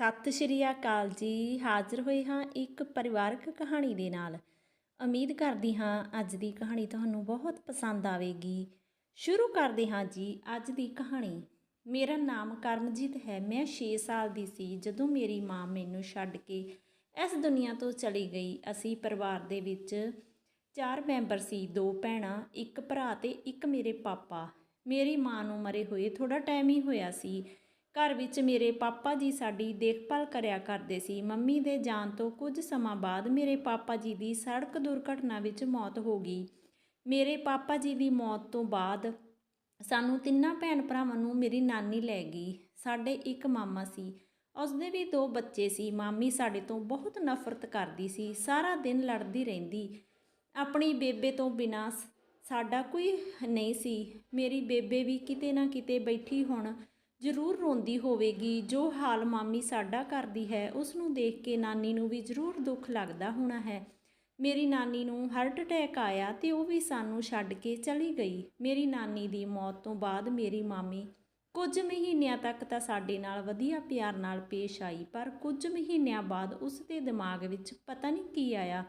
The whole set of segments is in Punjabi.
ਸਤਿ ਸ਼੍ਰੀ ਅਕਾਲ ਜੀ। ਹਾਜ਼ਰ ਹੋਏ ਹਾਂ ਇੱਕ ਪਰਿਵਾਰਕ ਕਹਾਣੀ ਦੇ ਨਾਲ। ਉਮੀਦ ਕਰਦੀ ਹਾਂ ਅੱਜ ਦੀ ਕਹਾਣੀ ਤੁਹਾਨੂੰ ਬਹੁਤ ਪਸੰਦ ਆਵੇਗੀ। ਸ਼ੁਰੂ ਕਰਦੇ ਹਾਂ ਜੀ ਅੱਜ ਦੀ ਕਹਾਣੀ। ਮੇਰਾ ਨਾਮ ਕਰਮਜੀਤ ਹੈ। ਮੈਂ 6 ਸਾਲ ਦੀ ਸੀ ਜਦੋਂ ਮੇਰੀ ਮਾਂ ਮੈਨੂੰ ਛੱਡ ਕੇ ਇਸ ਦੁਨੀਆ ਤੋਂ ਚਲੀ ਗਈ। ਅਸੀਂ ਪਰਿਵਾਰ ਦੇ ਵਿੱਚ ਚਾਰ ਮੈਂਬਰ ਸੀ, ਦੋ ਭੈਣਾਂ, ਇੱਕ ਭਰਾ ਤੇ ਇੱਕ ਮੇਰੇ ਪਾਪਾ। ਮੇਰੀ ਮਾਂ ਨੂੰ ਮਰੇ ਹੋਏ ਥੋੜਾ ਟਾਈਮ ਹੀ ਹੋਇਆ ਸੀ। ਘਰ ਵਿੱਚ ਮੇਰੇ ਪਾਪਾ ਜੀ ਸਾਡੀ ਦੇਖਭਾਲ ਕਰਿਆ ਕਰਦੇ ਸੀ। ਮੰਮੀ ਦੇ ਜਾਣ ਤੋਂ ਕੁਝ ਸਮਾਂ ਬਾਅਦ ਮੇਰੇ ਪਾਪਾ ਜੀ ਦੀ ਸੜਕ ਦੁਰਘਟਨਾ ਵਿੱਚ ਮੌਤ ਹੋ ਗਈ। ਮੇਰੇ ਪਾਪਾ ਜੀ ਦੀ ਮੌਤ ਤੋਂ ਬਾਅਦ ਸਾਨੂੰ ਤਿੰਨਾਂ ਭੈਣ ਭਰਾਵਾਂ ਨੂੰ ਮੇਰੀ ਨਾਨੀ ਲੈ ਗਈ। ਸਾਡੇ ਇੱਕ ਮਾਮਾ ਸੀ। ਉਸਦੇ ਵੀ ਦੋ ਬੱਚੇ ਸੀ। ਮਾਮੀ ਸਾਡੇ ਤੋਂ ਬਹੁਤ ਨਫ਼ਰਤ ਕਰਦੀ ਸੀ। ਸਾਰਾ ਦਿਨ ਲੜਦੀ ਰਹਿੰਦੀ। ਆਪਣੀ ਬੇਬੇ ਤੋਂ ਬਿਨਾਂ ਸ- ਸਾਡਾ ਕੋਈ ਨਹੀਂ ਸੀ। ਮੇਰੀ ਬੇਬੇ ਵੀ ਕਿਤੇ ਨਾ ਕਿਤੇ ਬੈਠੀ ਹੁਣ ਜ਼ਰੂਰ ਰੋਂਦੀ ਹੋਵੇਗੀ। ਜੋ ਹਾਲ ਮਾਮੀ ਸਾਡਾ ਕਰਦੀ ਹੈ ਉਸ ਨੂੰ ਦੇਖ ਕੇ ਨਾਨੀ ਨੂੰ ਵੀ ਜ਼ਰੂਰ ਦੁੱਖ ਲੱਗਦਾ ਹੋਣਾ ਹੈ। ਮੇਰੀ ਨਾਨੀ ਨੂੰ ਹਾਰਟ ਅਟੈਕ ਆਇਆ ਤੇ ਉਹ ਵੀ ਸਾਨੂੰ ਛੱਡ ਕੇ ਚਲੀ ਗਈ। ਮੇਰੀ ਨਾਨੀ ਦੀ ਮੌਤ ਤੋਂ ਬਾਅਦ ਮੇਰੀ ਮਾਮੀ ਕੁਝ ਮਹੀਨਿਆਂ ਤੱਕ ਤਾਂ ਸਾਡੇ ਨਾਲ ਵਧੀਆ ਪਿਆਰ ਨਾਲ ਪੇਸ਼ ਆਈ, ਪਰ ਕੁਝ ਮਹੀਨਿਆਂ ਬਾਅਦ ਉਸ ਦੇ ਦਿਮਾਗ ਵਿੱਚ ਪਤਾ ਨਹੀਂ ਕੀ ਆਇਆ।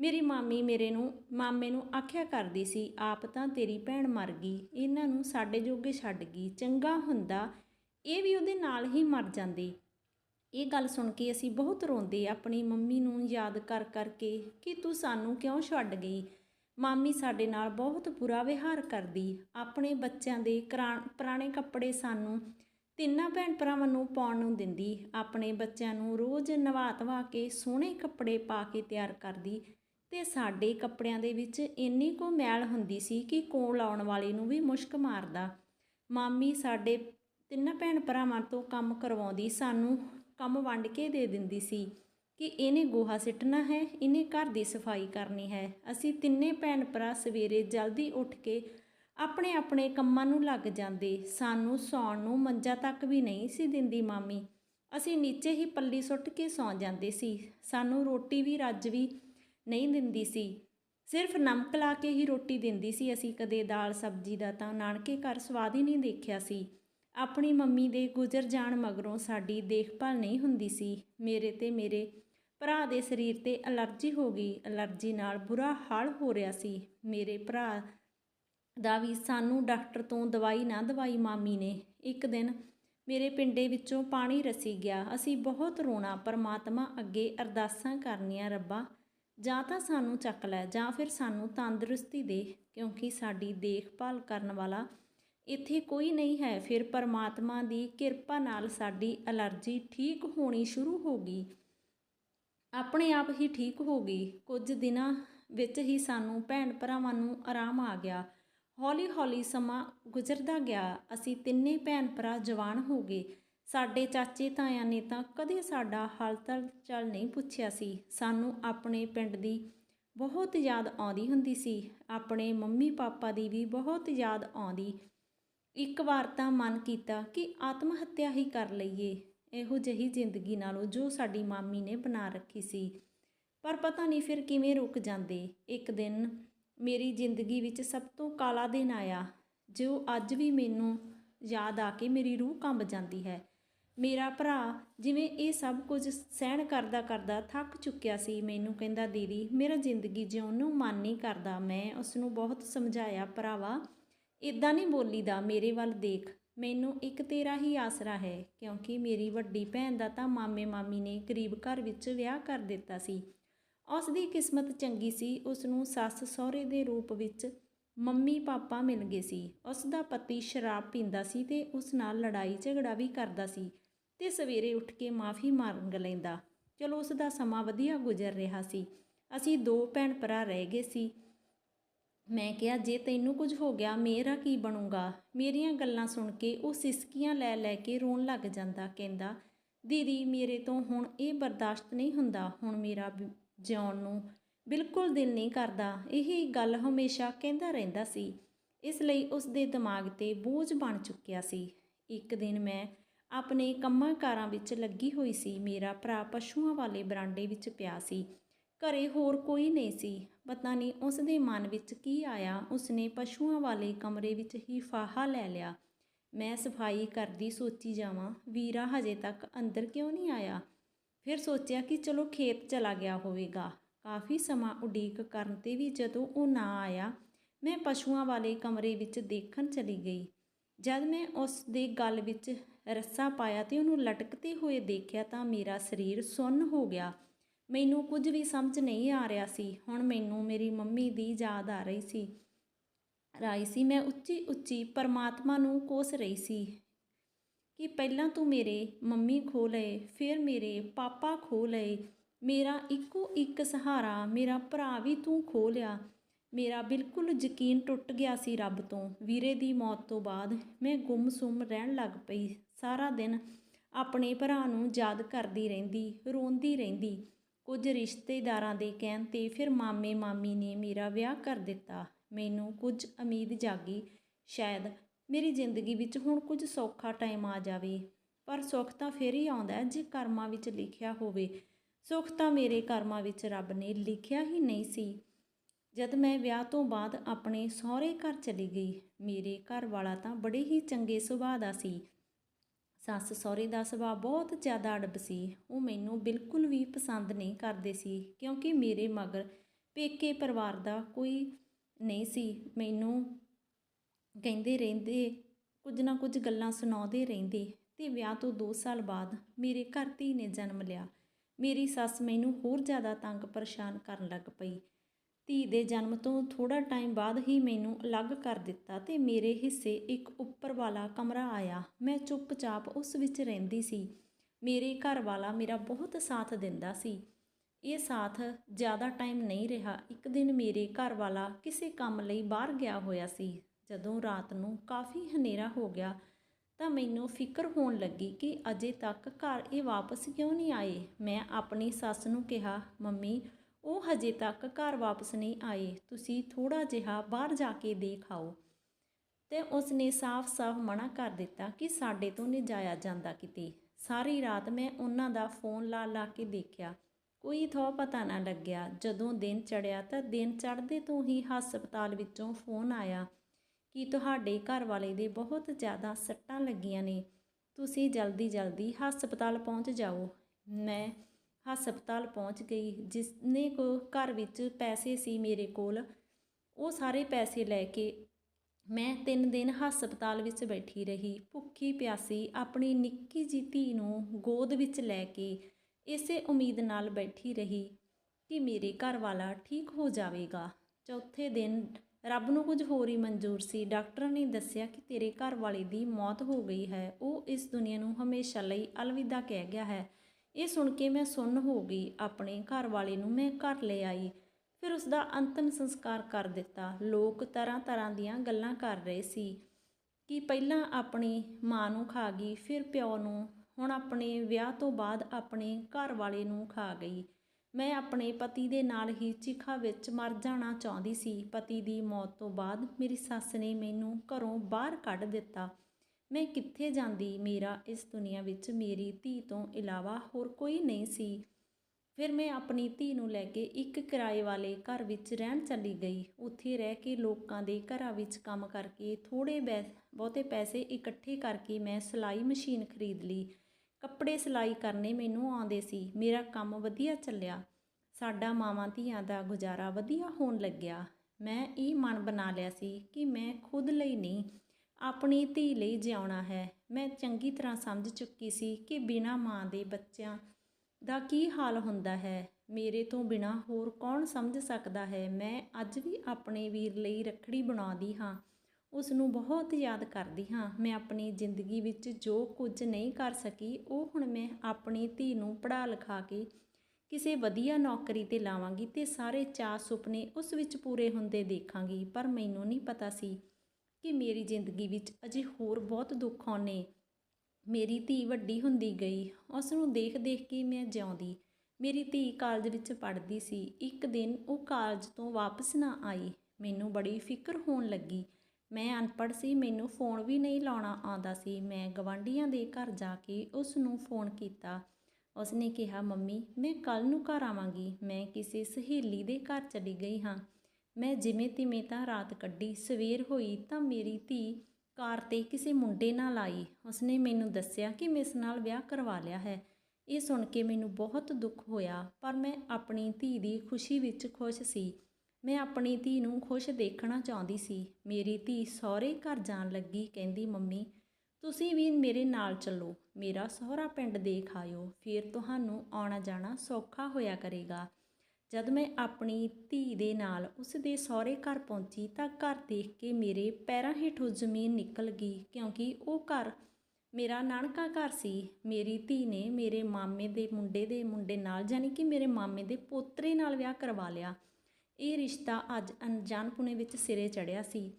ਮੇਰੀ ਮਾਮੀ ਮੇਰੇ ਨੂੰ, ਮਾਮੇ ਨੂੰ ਆਖਿਆ ਕਰਦੀ ਸੀ, ਆਪ ਤਾਂ ਤੇਰੀ ਭੈਣ ਮਰ ਗਈ। ਇਹਨਾਂ ਨੂੰ ਸਾਡੇ ਜੋਗੇ ਛੱਡ ਗਈ। ਚੰਗਾ ਹੁੰਦਾ ਇਹ ਵੀ ਉਹਦੇ ਨਾਲ ਹੀ ਮਰ ਜਾਂਦੇ। ਇਹ ਗੱਲ ਸੁਣ ਕੇ ਅਸੀਂ ਬਹੁਤ ਰੋਂਦੇ ਆਪਣੀ ਮੰਮੀ ਨੂੰ ਯਾਦ ਕਰ ਕਰਕੇ ਕਿ ਤੂੰ ਸਾਨੂੰ ਕਿਉਂ ਛੱਡ ਗਈ? ਮਾਮੀ ਸਾਡੇ ਨਾਲ ਬਹੁਤ ਬੁਰਾ ਵਿਹਾਰ ਕਰਦੀ। ਆਪਣੇ ਬੱਚਿਆਂ ਦੇ ਕਰਾ- ਪੁਰਾਣੇ ਕੱਪੜੇ ਸਾਨੂੰ ਤਿੰਨਾਂ ਭੈਣ ਭਰਾਵਾਂ ਨੂੰ ਪਾਉਣ ਨੂੰ ਦਿੰਦੀ। ਆਪਣੇ ਬੱਚਿਆਂ ਨੂੰ ਰੋਜ਼ ਨਵਾ ਧਵਾ ਕੇ ਸੋਹਣੇ ਕੱਪੜੇ ਪਾ ਕੇ ਤਿਆਰ ਕਰਦੀ। ਤੇ ਸਾਡੇ ਕੱਪੜਿਆਂ ਦੇ ਵਿੱਚ ਇੰਨੀ ਕੁ ਮੈਲ ਹੁੰਦੀ ਸੀ ਕਿ ਕੋਲ ਆਉਣ ਵਾਲੇ ਨੂੰ ਵੀ ਮੁਸ਼ਕ ਮਾਰਦਾ। ਮਾਮੀ ਸਾਡੇ ਤਿੰਨਾਂ ਭੈਣ ਭਰਾਵਾਂ ਤੋਂ ਕੰਮ ਕਰਵਾਉਂਦੀ ਸਾਨੂੰ ਕੰਮ ਵੰਡ ਕੇ ਦੇ ਦਿੰਦੀ ਸੀ ਕਿ ਇਹਨੇ ਗੋਹਾ ਸਿੱਟਣਾ ਹੈ, ਇਹਨੇ ਘਰ ਦੀ ਸਫ਼ਾਈ ਕਰਨੀ ਹੈ। ਅਸੀਂ ਤਿੰਨੇ ਭੈਣ ਭਰਾ ਸਵੇਰੇ ਜਲਦੀ ਉੱਠ ਕੇ ਆਪਣੇ ਆਪਣੇ ਕੰਮਾਂ ਨੂੰ ਲੱਗ ਜਾਂਦੇ। ਸਾਨੂੰ ਸੌਣ ਨੂੰ ਮੰਜਾ ਤੱਕ ਵੀ ਨਹੀਂ ਸੀ ਦਿੰਦੀ ਮਾਮੀ। ਅਸੀਂ ਨੀਚੇ ਹੀ ਪੱਲੀ ਸੁੱਟ ਕੇ ਸੌਂ ਜਾਂਦੇ ਸੀ। ਸਾਨੂੰ ਰੋਟੀ ਵੀ, ਰੱਜ ਵੀ ਨਹੀਂ ਦਿੰਦੀ ਸੀ। ਸਿਰਫ ਨਮਕ ਲਾ ਕੇ ਹੀ ਰੋਟੀ ਦਿੰਦੀ ਸੀ। ਅਸੀਂ ਕਦੇ ਦਾਲ ਸਬਜ਼ੀ ਦਾ ਤਾਂ ਨਾਨਕੇ ਘਰ ਸਵਾਦ ਹੀ ਨਹੀਂ ਦੇਖਿਆ ਸੀ। ਆਪਣੀ ਮੰਮੀ ਦੇ ਗੁਜ਼ਰ ਜਾਣ ਮਗਰੋਂ ਸਾਡੀ ਦੇਖਭਾਲ ਨਹੀਂ ਹੁੰਦੀ ਸੀ। ਮੇਰੇ ਤੇ ਮੇਰੇ ਭਰਾ ਦੇ ਸਰੀਰ ਤੇ ਅਲਰਜੀ ਹੋ ਗਈ। ਅਲਰਜੀ ਨਾਲ ਬੁਰਾ ਹਾਲ ਹੋ ਰਿਹਾ ਸੀ। ਮੇਰੇ ਭਰਾ ਦਾ ਵੀ ਸਾਨੂੰ ਡਾਕਟਰ ਤੋਂ ਦਵਾਈ ਨਾ ਦਵਾਈ ਮਾਮੀ ਨੇ। ਇੱਕ ਦਿਨ ਮੇਰੇ ਪਿੰਡੇ ਵਿੱਚੋਂ ਪਾਣੀ ਰਸੀ ਗਿਆ। ਅਸੀਂ ਬਹੁਤ ਰੋਣਾ, ਪਰਮਾਤਮਾ ਅੱਗੇ ਅਰਦਾਸਾਂ ਕਰਨੀਆਂ, ਰੱਬਾ, ਜਾਂ ਤਾਂ ਸਾਨੂੰ ਚੱਕ ਲੈ, ਜਾਂ ਫਿਰ ਸਾਨੂੰ ਤੰਦਰੁਸਤੀ ਦੇ, ਕਿਉਂਕਿ ਸਾਡੀ ਦੇਖਭਾਲ ਕਰਨ ਵਾਲਾ ਇੱਥੇ ਕੋਈ ਨਹੀਂ ਹੈ। ਫਿਰ ਪਰਮਾਤਮਾ ਦੀ ਕਿਰਪਾ ਨਾਲ ਸਾਡੀ ਅਲਰਜੀ ਠੀਕ ਹੋਣੀ ਸ਼ੁਰੂ ਹੋ ਗਈ। ਆਪਣੇ ਆਪ ਹੀ ਠੀਕ ਹੋ ਗਈ। ਕੁਝ ਦਿਨਾਂ ਵਿੱਚ ਹੀ ਸਾਨੂੰ ਭੈਣ ਭਰਾਵਾਂ ਨੂੰ ਆਰਾਮ ਆ ਗਿਆ। ਹੌਲੀ-ਹੌਲੀ ਸਮਾਂ ਗੁਜ਼ਰਦਾ ਗਿਆ। ਅਸੀਂ ਤਿੰਨੇ ਭੈਣ ਭਰਾ ਜਵਾਨ ਹੋ ਗਏ। ਸਾਡੇ ਚਾਚੇ ਤਾਇਆਂ ਨੇ ਤਾਂ ਕਦੇ ਸਾਡਾ ਹਾਲ ਚਾਲ ਨਹੀਂ ਪੁੱਛਿਆ ਸੀ। ਸਾਨੂੰ ਆਪਣੇ ਪਿੰਡ ਦੀ ਬਹੁਤ ਯਾਦ ਆਉਂਦੀ ਹੁੰਦੀ ਸੀ। ਆਪਣੇ ਮੰਮੀ ਪਾਪਾ ਦੀ ਵੀ ਬਹੁਤ ਯਾਦ ਆਉਂਦੀ। ਇੱਕ ਵਾਰ ਤਾਂ ਮਨ ਕੀਤਾ ਕਿ ਆਤਮ ਹੱਤਿਆ ਹੀ ਕਰ ਲਈਏ। ਇਹੋ ਜਿਹੀ ਜ਼ਿੰਦਗੀ ਨਾਲੋਂ ਜੋ ਸਾਡੀ ਮਾਮੀ ਨੇ ਬਣਾ ਰੱਖੀ ਸੀ। ਪਰ ਪਤਾ ਨਹੀਂ ਫਿਰ ਕਿਵੇਂ ਰੁਕ ਜਾਂਦੇ। ਇੱਕ ਦਿਨ ਮੇਰੀ ਜ਼ਿੰਦਗੀ ਵਿੱਚ ਸਭ ਤੋਂ ਕਾਲਾ ਦਿਨ ਆਇਆ, ਜੋ ਅੱਜ ਵੀ ਮੈਨੂੰ ਯਾਦ ਆ ਕੇ ਮੇਰੀ ਰੂਹ ਕੰਬ ਜਾਂਦੀ ਹੈ। ਮੇਰਾ ਭਰਾ ਜਿਵੇਂ ਇਹ ਸਭ ਕੁਝ ਸਹਿਣ ਕਰਦਾ ਕਰਦਾ ਥੱਕ ਚੁੱਕਿਆ ਸੀ, ਮੈਨੂੰ ਕਹਿੰਦਾ, ਦੀਦੀ, ਮੇਰਾ ਜ਼ਿੰਦਗੀ ਜਿਉਣ ਨੂੰ ਮਨ ਨਹੀਂ ਕਰਦਾ। ਮੈਂ ਉਸ ਨੂੰ ਬਹੁਤ ਸਮਝਾਇਆ, ਭਰਾਵਾ ਇਦਾਂ ਨਹੀਂ ਬੋਲੀਦਾ, ਮੇਰੇ ਵੱਲ ਦੇਖ। ਮੈਨੂੰ ਇੱਕ ਤੇਰਾ ਹੀ ਆਸਰਾ ਹੈ, ਕਿਉਂਕਿ ਮੇਰੀ ਵੱਡੀ ਭੈਣ ਦਾ ਤਾਂ ਮਾਮੇ ਮਾਮੀ ਨੇ ਗਰੀਬ ਘਰ ਵਿੱਚ ਵਿਆਹ ਕਰ ਦਿੱਤਾ ਸੀ। ਉਸ ਦੀ ਕਿਸਮਤ ਚੰਗੀ ਸੀ, ਉਸ ਨੂੰ ਸੱਸ ਸਹੁਰੇ ਦੇ ਰੂਪ ਵਿੱਚ ਮੰਮੀ ਪਾਪਾ ਮਿਲ ਗਏ ਸੀ। ਉਸ ਦਾ ਪਤੀ ਸ਼ਰਾਬ ਪੀਂਦਾ ਸੀ ਤੇ ਉਸ ਨਾਲ ਲੜਾਈ ਝਗੜਾ ਵੀ ਕਰਦਾ ਸੀ ਤੇ ਸਵੇਰੇ ਉੱਠ ਕੇ ਮਾਫੀ ਮੰਗ ਲੈਂਦਾ। ਚਲੋ ਉਸ ਦਾ ਸਮਾਂ ਵਧੀਆ ਗੁਜ਼ਰ ਰਿਹਾ ਸੀ। ਅਸੀਂ ਦੋ ਭੈਣ ਭਰਾ ਰਹਿ ਗਏ ਸੀ। ਮੈਂ ਕਿਹਾ, ਜੇ ਤੈਨੂੰ ਕੁਝ ਹੋ ਗਿਆ, ਮੇਰਾ ਕੀ ਬਣੂਗਾ? ਮੇਰੀਆਂ ਗੱਲਾਂ ਸੁਣ ਕੇ ਉਹ ਸਿਸਕੀਆਂ ਲੈ ਲੈ ਕੇ ਰੋਣ ਲੱਗ ਜਾਂਦਾ, ਕਹਿੰਦਾ, ਦੀਦੀ, ਮੇਰੇ ਤੋਂ ਹੁਣ ਇਹ ਬਰਦਾਸ਼ਤ ਨਹੀਂ ਹੁੰਦਾ, ਹੁਣ ਮੇਰਾ ਜਿਉਣ ਨੂੰ ਬਿਲਕੁਲ ਦਿਲ ਨਹੀਂ ਕਰਦਾ। ਇਹ ਗੱਲ ਹਮੇਸ਼ਾ ਕਹਿੰਦਾ ਰਹਿੰਦਾ ਸੀ। ਇਸ ਲਈ ਉਸ ਦੇ ਦਿਮਾਗ ਤੇ ਬੋਝ ਬਣ ਚੁੱਕਿਆ ਸੀ। ਇੱਕ ਦਿਨ ਮੈਂ ਆਪਣੇ ਕੰਮਾਂ ਕਾਰਾਂ ਵਿੱਚ ਲੱਗੀ ਹੋਈ ਸੀ। ਮੇਰਾ ਭਰਾ ਪਸ਼ੂਆਂ ਵਾਲੇ ਬਰਾਂਡੇ ਵਿੱਚ ਪਿਆ ਸੀ। ਘਰੇ ਹੋਰ ਕੋਈ ਨਹੀਂ ਸੀ। ਪਤਾ ਨਹੀਂ ਉਸ ਦੇ ਮਨ ਵਿੱਚ ਕੀ ਆਇਆ। ਉਸਨੇ ਪਸ਼ੂਆਂ ਵਾਲੇ ਕਮਰੇ ਵਿੱਚ ਹੀ ਫਾਹਾ ਲੈ ਲਿਆ। ਮੈਂ ਸਫ਼ਾਈ ਕਰਦੀ ਸੋਚੀ ਜਾਵਾਂ, ਵੀਰਾ ਹਜੇ ਤੱਕ ਅੰਦਰ ਕਿਉਂ ਨਹੀਂ ਆਇਆ? ਫਿਰ ਸੋਚਿਆ ਕਿ ਚਲੋ ਖੇਤ ਚਲਾ ਗਿਆ ਹੋਵੇਗਾ। ਕਾਫੀ ਸਮਾਂ ਉਡੀਕ ਕਰਨ ਤੇ ਵੀ ਜਦੋਂ ਉਹ ਨਾ ਆਇਆ, ਮੈਂ ਪਸ਼ੂਆਂ ਵਾਲੇ ਕਮਰੇ ਵਿੱਚ ਦੇਖਣ ਚਲੀ ਗਈ। ਜਦ ਮੈਂ ਉਸ ਦੇ ਗਲ ਵਿੱਚ ਰੱਸਾ ਪਾਇਆ ਤੇ ਉਹਨੂੰ ਲਟਕਦੇ ਹੋਏ ਦੇਖਿਆ ਤਾਂ ਮੇਰਾ ਸਰੀਰ ਸੁੰਨ ਹੋ ਗਿਆ। ਮੈਨੂੰ ਕੁਝ ਵੀ ਸਮਝ ਨਹੀਂ ਆ ਰਿਹਾ ਸੀ। ਹੁਣ ਮੈਨੂੰ ਮੇਰੀ ਮੰਮੀ ਦੀ ਯਾਦ ਆ ਰਹੀ ਸੀ। ਰਾਈ ਸੀ, ਮੈਂ ਉੱਚੀ ਉੱਚੀ ਪਰਮਾਤਮਾ ਨੂੰ ਕੋਸ ਰਹੀ ਸੀ ਕਿ ਪਹਿਲਾਂ ਤੂੰ ਮੇਰੇ ਮੰਮੀ ਖੋ ਲਏ, ਫਿਰ ਮੇਰੇ ਪਾਪਾ ਖੋ ਲਏ, ਮੇਰਾ ਇੱਕੋ ਇੱਕ ਸਹਾਰਾ, ਮੇਰਾ ਭਰਾ ਵੀ ਤੂੰ ਖੋ ਲਿਆ। ਮੇਰਾ ਬਿਲਕੁਲ ਯਕੀਨ ਟੁੱਟ ਗਿਆ ਸੀ ਰੱਬ ਤੋਂ। ਵੀਰੇ ਦੀ ਮੌਤ ਤੋਂ ਬਾਅਦ ਮੈਂ ਗੁੰਮਸੁੰਮ ਰਹਿਣ ਲੱਗ ਪਈ। ਸਾਰਾ ਦਿਨ ਆਪਣੇ ਭਰਾ ਨੂੰ ਯਾਦ ਕਰਦੀ ਰਹਿੰਦੀ, ਰੋਂਦੀ ਰਹਿੰਦੀ। ਕੁਝ ਰਿਸ਼ਤੇਦਾਰਾਂ ਦੇ ਕਹਿਣ ਤੇ ਫਿਰ ਮਾਮੇ ਮਾਮੀ ਨੇ ਮੇਰਾ ਵਿਆਹ ਕਰ ਦਿੱਤਾ। ਮੈਨੂੰ ਕੁਝ ਉਮੀਦ ਜਾਗੀ, ਸ਼ਾਇਦ ਮੇਰੀ ਜ਼ਿੰਦਗੀ ਵਿੱਚ ਹੁਣ ਕੁਝ ਸੌਖਾ ਟਾਈਮ ਆ ਜਾਵੇ। ਪਰ ਸੁੱਖ ਤਾਂ ਫਿਰ ਹੀ ਆਉਂਦਾ ਜੇ ਕਰਮਾਂ ਵਿੱਚ ਲਿਖਿਆ ਹੋਵੇ। ਸੁੱਖ ਤਾਂ ਮੇਰੇ ਕਰਮਾਂ ਵਿੱਚ ਰੱਬ ਨੇ ਲਿਖਿਆ ਹੀ ਨਹੀਂ ਸੀ। ਜਦ ਮੈਂ ਵਿਆਹ ਤੋਂ ਬਾਅਦ ਆਪਣੇ ਸਹੁਰੇ ਘਰ ਚਲੀ ਗਈ, ਮੇਰੇ ਘਰ ਵਾਲਾ ਤਾਂ ਬੜੇ ਹੀ ਚੰਗੇ ਸੁਭਾਅ ਦਾ ਸੀ। ਸੱਸ ਸਹੁਰੇ ਦਾ ਸੁਭਾਅ ਬਹੁਤ ਜ਼ਿਆਦਾ ਅੜਬ ਸੀ। ਉਹ ਮੈਨੂੰ ਬਿਲਕੁਲ ਵੀ ਪਸੰਦ ਨਹੀਂ ਕਰਦੇ ਸੀ, ਕਿਉਂਕਿ ਮੇਰੇ ਮਗਰ ਪੇਕੇ ਪਰਿਵਾਰ ਦਾ ਕੋਈ ਨਹੀਂ ਸੀ। ਮੈਨੂੰ ਕਹਿੰਦੇ ਰਹਿੰਦੇ, ਕੁਝ ਨਾ ਕੁਝ ਗੱਲਾਂ ਸੁਣਾਉਂਦੇ ਰਹਿੰਦੇ ਤੇ ਵਿਆਹ ਤੋਂ 2 ਸਾਲ ਬਾਅਦ ਮੇਰੇ ਘਰ ਧੀ ਨੇ ਜਨਮ ਲਿਆ। ਮੇਰੀ ਸੱਸ ਮੈਨੂੰ ਹੋਰ ਜ਼ਿਆਦਾ ਤੰਗ ਪਰੇਸ਼ਾਨ ਕਰਨ ਲੱਗ ਪਈ। ਧੀ ਦੇ ਜਨਮ ਤੋਂ ਥੋੜਾ ਟਾਈਮ ਬਾਅਦ ਹੀ ਮੈਨੂੰ ਅਲੱਗ ਕਰ ਦਿੱਤਾ ਤੇ ਮੇਰੇ ਹਿੱਸੇ ਇੱਕ ਉੱਪਰ ਵਾਲਾ ਕਮਰਾ ਆਇਆ। ਮੈਂ ਚੁੱਪਚਾਪ ਉਸ ਵਿੱਚ ਰਹਿੰਦੀ ਸੀ। ਮੇਰੇ ਘਰ ਵਾਲਾ ਮੇਰਾ ਬਹੁਤ ਸਾਥ ਦਿੰਦਾ ਸੀ। ਇਹ ਸਾਥ ਜ਼ਿਆਦਾ ਟਾਈਮ ਨਹੀਂ ਰਿਹਾ। ਇੱਕ ਦਿਨ ਮੇਰੇ ਘਰ ਵਾਲਾ ਕਿਸੇ ਕੰਮ ਲਈ ਬਾਹਰ ਗਿਆ ਹੋਇਆ ਸੀ। ਜਦੋਂ ਰਾਤ ਨੂੰ ਕਾਫੀ ਹਨੇਰਾ ਹੋ ਗਿਆ ਤਾਂ ਮੈਨੂੰ ਫਿਕਰ ਹੋਣ ਲੱਗੀ ਕਿ ਅਜੇ ਤੱਕ ਘਰ ਇਹ ਵਾਪਸ ਕਿਉਂ ਨਹੀਂ ਆਏ? ਮੈਂ ਆਪਣੀ ਸੱਸ ਨੂੰ ਕਿਹਾ, ਮੰਮੀ ਉਹ ਹਜੇ ਤੱਕ ਘਰ ਵਾਪਸ ਨਹੀਂ ਆਏ। ਤੁਸੀਂ ਥੋੜਾ ਜਿਹਾ ਬਾਹਰ ਜਾ ਕੇ ਦੇਖ ਆਓ। ਤੇ ਉਸ ਨੇ ਸਾਫ਼-ਸਾਫ਼ ਮਨਾ ਕਰ ਦਿੱਤਾ ਕਿ ਸਾਡੇ ਤੋਂ ਨਹੀਂ ਜਾਇਆ ਜਾਂਦਾ ਕਿਤੇ। ਸਾਰੀ ਰਾਤ ਮੈਂ ਉਹਨਾਂ ਦਾ ਫੋਨ ਲਾ ਲਾ ਕੇ ਦੇਖਿਆ। ਕੋਈ ਥੋ ਪਤਾ ਨਾ ਲੱਗਿਆ। ਜਦੋਂ ਦਿਨ ਚੜਿਆ ਤਾਂ ਦਿਨ ਚੜ੍ਹਦੇ ਤੋਂ ਹੀ ਹਸਪਤਾਲ ਵਿੱਚੋਂ ਫੋਨ ਆਇਆ ਕਿ ਤੁਹਾਡੇ ਘਰ ਵਾਲੇ ਦੇ ਬਹੁਤ ਜ਼ਿਆਦਾ ਸੱਟਾਂ ਲੱਗੀਆਂ ਨੇ। ਤੁਸੀਂ ਜਲਦੀ ਜਲਦੀ ਹਸਪਤਾਲ ਪਹੁੰਚ ਜਾਓ। ਮੈਂ ਹਸਪਤਾਲ ਪਹੁੰਚ ਗਈ, ਜਿਸਨੇ ਕੋ ਘਰ ਵਿੱਚ ਪੈਸੇ ਸੀ ਮੇਰੇ ਕੋਲ, ਉਹ ਸਾਰੇ ਪੈਸੇ ਲੈ ਕੇ ਮੈਂ ਤਿੰਨ ਦਿਨ ਹਸਪਤਾਲ ਵਿੱਚ ਬੈਠੀ ਰਹੀ। ਭੁੱਖੀ ਪਿਆਸੀ ਆਪਣੀ ਨਿੱਕੀ ਜੀ ਧੀ ਨੂੰ ਗੋਦ ਵਿੱਚ ਲੈ ਕੇ ਇਸੇ ਉਮੀਦ ਨਾਲ ਬੈਠੀ ਰਹੀ ਕਿ ਮੇਰੇ ਘਰ ਵਾਲਾ ਠੀਕ ਹੋ ਜਾਵੇਗਾ। ਚੌਥੇ ਦਿਨ ਰੱਬ ਨੂੰ ਕੁਝ ਹੋਰ ਹੀ ਮਨਜ਼ੂਰ ਸੀ। ਡਾਕਟਰ ਨੇ ਦੱਸਿਆ ਕਿ ਤੇਰੇ ਘਰ ਵਾਲੇ ਦੀ ਮੌਤ ਹੋ ਗਈ ਹੈ। ਉਹ ਇਸ ਦੁਨੀਆ ਨੂੰ ਹਮੇਸ਼ਾ ਲਈ ਅਲਵਿਦਾ ਕਹਿ ਗਿਆ ਹੈ। ਇਹ ਸੁਣ ਕੇ ਮੈਂ ਸੁੰਨ ਹੋ ਗਈ ਆਪਣੇ ਘਰ ਵਾਲੇ ਨੂੰ ਮੈਂ ਘਰ ਲੈ ਆਈ। ਫਿਰ ਉਸ ਦਾ ਅੰਤਮ ਸੰਸਕਾਰ ਕਰ ਦਿੱਤਾ। ਲੋਕ ਤਰ੍ਹਾਂ ਤਰ੍ਹਾਂ ਦੀਆਂ ਗੱਲਾਂ ਕਰ ਰਹੇ ਸੀ ਕਿ ਪਹਿਲਾਂ ਆਪਣੀ ਮਾਂ ਨੂੰ ਖਾ ਗਈ, ਫਿਰ ਪਿਓ ਨੂੰ, ਹੁਣ ਆਪਣੇ ਵਿਆਹ ਤੋਂ ਬਾਅਦ ਆਪਣੇ ਘਰ ਵਾਲੇ ਨੂੰ ਖਾ ਗਈ। ਮੈਂ ਆਪਣੇ ਪਤੀ ਦੇ ਨਾਲ ਹੀ ਚਿਖਾ ਵਿੱਚ ਮਰ ਜਾਣਾ ਚਾਹੁੰਦੀ ਸੀ। ਪਤੀ ਦੀ ਮੌਤ ਤੋਂ ਬਾਅਦ ਮੇਰੀ ਸੱਸ ਨੇ ਮੈਨੂੰ ਘਰੋਂ ਬਾਹਰ ਕੱਢ ਦਿੱਤਾ। ਮੈਂ ਕਿੱਥੇ ਜਾਂਦੀ ਮੇਰਾ ਇਸ ਦੁਨੀਆ ਵਿੱਚ ਮੇਰੀ ਧੀ ਤੋਂ ਇਲਾਵਾ ਹੋਰ ਕੋਈ ਨਹੀਂ ਸੀ। ਫਿਰ ਮੈਂ ਆਪਣੀ ਧੀ ਨੂੰ ਲੈ ਕੇ ਇੱਕ ਕਿਰਾਏ ਵਾਲੇ ਘਰ ਵਿੱਚ ਰਹਿਣ ਚਲੀ ਗਈ। ਉੱਥੇ ਰਹਿ ਕੇ ਲੋਕਾਂ ਦੇ ਘਰਾਂ ਵਿੱਚ ਕੰਮ ਕਰਕੇ ਥੋੜੇ ਬਹੁਤੇ ਪੈਸੇ ਇਕੱਠੇ ਕਰਕੇ ਮੈਂ ਸਿਲਾਈ ਮਸ਼ੀਨ ਖਰੀਦ ਲਈ। ਕੱਪੜੇ ਸਿਲਾਈ ਕਰਨੇ ਮੈਨੂੰ ਆਉਂਦੇ ਸੀ। ਮੇਰਾ ਕੰਮ ਵਧੀਆ ਚੱਲਿਆ। ਸਾਡਾ ਮਾਵਾਂ ਧੀਆਂ ਦਾ ਗੁਜ਼ਾਰਾ ਵਧੀਆ ਹੋਣ ਲੱਗਿਆ। ਮੈਂ ਇਹ ਮਨ ਬਣਾ ਲਿਆ ਸੀ ਕਿ ਮੈਂ ਖੁਦ ਲਈ ਨਹੀਂ ਆਪਣੀ ਧੀ ਲਈ ਜਿਉਣਾ ਹੈ। ਮੈਂ ਚੰਗੀ ਤਰ੍ਹਾਂ ਸਮਝ ਚੁੱਕੀ ਸੀ ਕਿ ਬਿਨਾਂ ਮਾਂ ਦੇ ਬੱਚਿਆਂ ਦਾ ਕੀ ਹਾਲ ਹੁੰਦਾ ਹੈ। ਮੇਰੇ ਤੋਂ ਬਿਨਾ ਹੋਰ ਕੌਣ ਸਮਝ ਸਕਦਾ ਹੈ? ਮੈਂ ਅੱਜ ਵੀ ਆਪਣੇ ਵੀਰ ਲਈ ਰੱਖੜੀ ਬਣਾਉਂਦੀ ਹਾਂ। ਉਸ ਨੂੰ ਬਹੁਤ ਯਾਦ ਕਰਦੀ ਹਾਂ। ਮੈਂ ਆਪਣੀ ਜ਼ਿੰਦਗੀ ਵਿੱਚ ਜੋ ਕੁਝ ਨਹੀਂ ਕਰ ਸਕੀ, ਉਹ ਹੁਣ ਮੈਂ ਆਪਣੀ ਧੀ ਨੂੰ ਪੜ੍ਹਾ ਲਿਖਾ ਕੇ ਕਿਸੇ ਵਧੀਆ ਨੌਕਰੀ ਤੇ ਲਾਵਾਂਗੀ ਤੇ ਸਾਰੇ ਚਾਹ ਸੁਪਨੇ ਉਸ ਵਿੱਚ ਪੂਰੇ ਹੁੰਦੇ ਦੇਖਾਂਗੀ। ਪਰ ਮੈਨੂੰ ਨਹੀਂ ਪਤਾ ਸੀ ਕਿ ਮੇਰੀ ਜ਼ਿੰਦਗੀ ਵਿੱਚ ਅਜੇ ਹੋਰ ਬਹੁਤ ਦੁੱਖ ਆਉਣੇ। ਮੇਰੀ ਧੀ ਵੱਡੀ ਹੁੰਦੀ ਗਈ। ਉਸ ਨੂੰ ਦੇਖ-ਦੇਖ ਕੇ ਮੈਂ ਜਿਉਂਦੀ। ਮੇਰੀ ਧੀ ਕਾਲਜ ਵਿੱਚ ਪੜ੍ਹਦੀ ਸੀ। ਇੱਕ ਦਿਨ ਉਹ ਕਾਲਜ ਤੋਂ ਵਾਪਸ ਨਾ ਆਈ। ਮੈਨੂੰ ਬੜੀ ਫਿਕਰ ਹੋਣ ਲੱਗੀ। ਮੈਂ ਅਨਪੜ੍ਹ ਸੀ। ਮੈਨੂੰ ਫੋਨ ਵੀ ਨਹੀਂ ਲਾਉਣਾ ਆਉਂਦਾ ਸੀ। ਮੈਂ ਗਵਾਂਢੀਆਂ ਦੇ ਘਰ ਜਾ ਕੇ ਉਸ ਨੂੰ ਫੋਨ ਕੀਤਾ। ਉਸਨੇ ਕਿਹਾ, ਮੰਮੀ, ਮੈਂ ਕੱਲ ਨੂੰ ਘਰ ਆਵਾਂਗੀ। ਮੈਂ ਕਿਸੇ ਸਹੇਲੀ ਦੇ ਘਰ ਚਲੀ ਗਈ ਹਾਂ। ਮੈਂ ਜਿਵੇਂ ਤਿਵੇਂ ਤਾਂ ਰਾਤ ਕੱਢੀ, ਸਵੇਰ ਹੋਈ ਤਾਂ ਮੇਰੀ ਧੀ ਕਾਰ ਤੇ ਕਿਸੇ ਮੁੰਡੇ ਨਾਲ ਆਈ। ਉਸਨੇ ਮੈਨੂੰ ਦੱਸਿਆ ਕਿ ਮੈਂ ਇਸ ਨਾਲ ਵਿਆਹ ਕਰਵਾ ਲਿਆ ਹੈ। ਇਹ ਸੁਣ ਕੇ ਮੈਨੂੰ ਬਹੁਤ ਦੁੱਖ ਹੋਇਆ, ਪਰ ਮੈਂ ਆਪਣੀ ਧੀ ਦੀ ਖੁਸ਼ੀ ਵਿੱਚ ਖੁਸ਼ ਸੀ। ਮੈਂ ਆਪਣੀ ਧੀ ਨੂੰ ਖੁਸ਼ ਦੇਖਣਾ ਚਾਹੁੰਦੀ ਸੀ। ਮੇਰੀ ਧੀ ਸਹੁਰੇ ਘਰ ਜਾਣ ਲੱਗੀ, ਕਹਿੰਦੀ, ਮੰਮੀ, ਤੁਸੀਂ ਵੀ ਮੇਰੇ ਨਾਲ ਚੱਲੋ। ਮੇਰਾ ਸਹੁਰਾ ਪਿੰਡ ਦੇਖ ਆਇਓ। ਫਿਰ ਤੁਹਾਨੂੰ ਆਉਣਾ ਜਾਣਾ ਸੌਖਾ ਹੋਇਆ ਕਰੇਗਾ। ਜਦ ਮੈਂ ਆਪਣੀ ਧੀ ਦੇ ਨਾਲ ਉਸ ਦੇ ਸਹੁਰੇ ਘਰ ਪਹੁੰਚੀ ਤਾਂ ਘਰ ਦੇਖ ਕੇ ਮੇਰੇ ਪੈਰਾਂ ਹੇਠੋਂ ਜ਼ਮੀਨ ਨਿਕਲ ਗਈ, ਕਿਉਂਕਿ ਉਹ ਘਰ ਮੇਰਾ ਨਾਨਕਾ ਘਰ ਸੀ। ਮੇਰੀ ਧੀ ਨੇ ਮੇਰੇ ਮਾਮੇ ਦੇ ਮੁੰਡੇ ਦੇ ਮੁੰਡੇ ਨਾਲ ਯਾਨੀ ਕਿ ਮੇਰੇ ਮਾਮੇ ਦੇ ਪੋਤਰੇ ਨਾਲ ਵਿਆਹ ਕਰਵਾ ਲਿਆ। ਇਹ ਰਿਸ਼ਤਾ ਅੱਜ ਅਣਜਾਣ ਪੁਣੇ ਵਿੱਚ ਸਿਰੇ ਚੜਿਆ ਸੀ।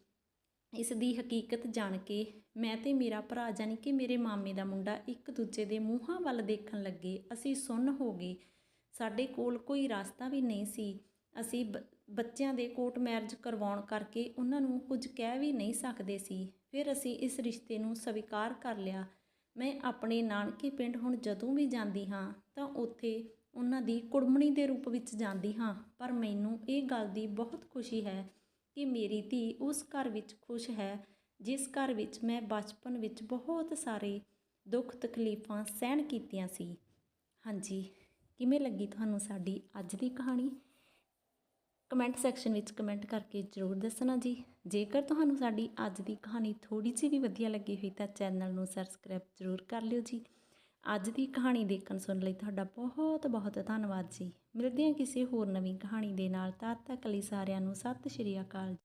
ਇਸ ਦੀ ਹਕੀਕਤ ਜਾਣ ਕੇ ਮੈਂ ਤੇ ਮੇਰਾ ਭਰਾ ਯਾਨੀ ਕਿ ਮੇਰੇ ਮਾਮੇ ਦਾ ਮੁੰਡਾ ਇੱਕ ਦੂਜੇ ਦੇ ਮੂੰਹਾਂ ਵੱਲ ਦੇਖਣ ਲੱਗੇ। ਅਸੀਂ ਸੁੰਨ ਹੋ ਗਏ। ਸਾਡੇ ਕੋਲ ਕੋਈ ਰਸਤਾ ਵੀ ਨਹੀਂ ਸੀ। ਅਸੀਂ ਬ- ਬੱਚਿਆਂ ਦੇ ਕੋਰਟ ਮੈਰਿਜ ਕਰਵਾਉਣ ਕਰਕੇ ਉਹਨਾਂ ਨੂੰ ਕੁਝ ਕਹਿ ਵੀ ਨਹੀਂ ਸਕਦੇ ਸੀ। ਫਿਰ ਅਸੀਂ ਇਸ ਰਿਸ਼ਤੇ ਨੂੰ ਸਵੀਕਾਰ ਕਰ ਲਿਆ। ਮੈਂ ਆਪਣੇ ਨਾਨਕੇ ਪਿੰਡ ਹੁਣ ਜਦੋਂ ਵੀ ਜਾਂਦੀ ਹਾਂ, ਤਾਂ ਉੱਥੇ ਉਹਨਾਂ ਦੀ ਕੁੜਮਣੀ ਦੇ ਰੂਪ ਵਿੱਚ ਜਾਂਦੀ ਹਾਂ। ਪਰ ਮੈਨੂੰ ਇਹ ਗੱਲ ਦੀ ਬਹੁਤ ਖੁਸ਼ੀ ਹੈ ਕਿ ਮੇਰੀ ਧੀ ਉਸ ਘਰ ਵਿੱਚ ਖੁਸ਼ ਹੈ, ਜਿਸ ਘਰ ਵਿੱਚ ਮੈਂ ਬਚਪਨ ਵਿੱਚ ਬਹੁਤ ਸਾਰੇ ਦੁੱਖ ਤਕਲੀਫਾਂ ਸਹਿਣ ਕੀਤੀਆਂ ਸੀ। ਹਾਂਜੀ। ਕਿਵੇਂ ਲੱਗੀ ਤੁਹਾਨੂੰ ਸਾਡੀ ਅੱਜ ਦੀ ਕਹਾਣੀ? ਕਮੈਂਟ ਸੈਕਸ਼ਨ ਵਿੱਚ ਕਮੈਂਟ ਕਰਕੇ ਜ਼ਰੂਰ ਦੱਸਣਾ ਜੀ। ਜੇਕਰ ਤੁਹਾਨੂੰ ਸਾਡੀ ਅੱਜ ਦੀ ਕਹਾਣੀ ਥੋੜੀ ਜਿਹੀ ਵੀ ਵਧੀਆ ਲੱਗੀ ਹੋਈ ਤਾਂ ਚੈਨਲ ਨੂੰ ਸਬਸਕ੍ਰਾਈਬ ਜ਼ਰੂਰ ਕਰ ਲਿਓ ਜੀ। ਅੱਜ ਦੀ ਕਹਾਣੀ ਦੇਖਣ ਸੁਣਨ ਲਈ ਤੁਹਾਡਾ ਬਹੁਤ ਬਹੁਤ ਧੰਨਵਾਦ ਜੀ। ਮਿਲਦੇ ਹਾਂ ਕਿਸੇ ਹੋਰ ਨਵੀਂ ਕਹਾਣੀ ਦੇ ਨਾਲ। ਤਦ ਤੱਕ ਲਈ ਸਾਰਿਆਂ ਨੂੰ ਸਤਿ ਸ਼੍ਰੀ ਅਕਾਲ